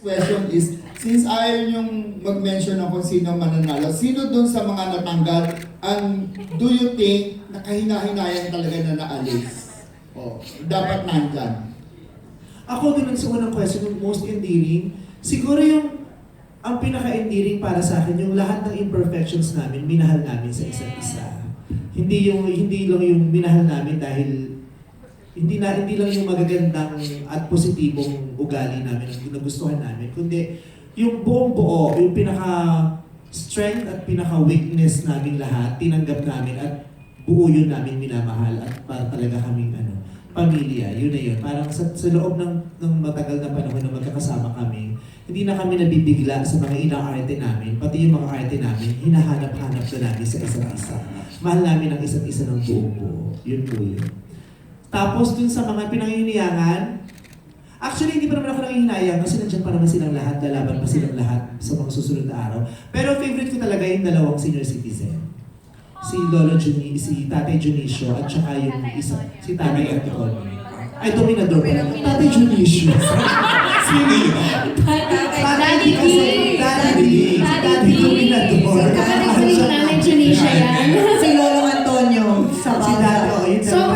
question is, since ayaw niyong mag-mention ng sino mananalo, sino dun sa mga natanggal ang do you think nakahina-hinayan talaga na naalis? O, dapat nandyan. Ako din sa unang question, yung most endearing, siguro yung ang pinaka-endearing para sa akin, yung lahat ng imperfections namin, minahal namin sa isa't isa. Hindi yung hindi lang yung minahal namin dahil hindi na hindi lang yung magagandang at positibong ugali namin ang nagustuhan namin, kundi yung buong buo, yung pinaka strength at pinaka weakness namin lahat, tinanggap namin at buo yun namin minamahal at para talaga kaming ano, pamilya, yun na yun. Parang sa, sa loob ng, ng matagal na panahon na magkakasama kami, hindi na kami nabibigla sa mga ina-arte namin, pati yung mga arte namin, hinahanap-hanap na namin sa isa't isa. Mahal namin ang isa't isa ng buong buo. Yun po yun. Tapos dun sa mga pinanghihinayangan, actually hindi pa naman ako nangihinayang kasi nandiyan pa naman silang lahat, lalaban pa silang lahat sa mga susunod na araw. Pero favorite ko talaga yung dalawang senior citizen. Si Lolo Juni, si Tatay Junicio at saka yung isa, si Tatay Anticol. Ay, Dominador pala. Tatay Junicio. Sino yun? D! Daddy D. Si Tatay! Dominador. Janisha yan. Si Lolo Antonio Si Daddy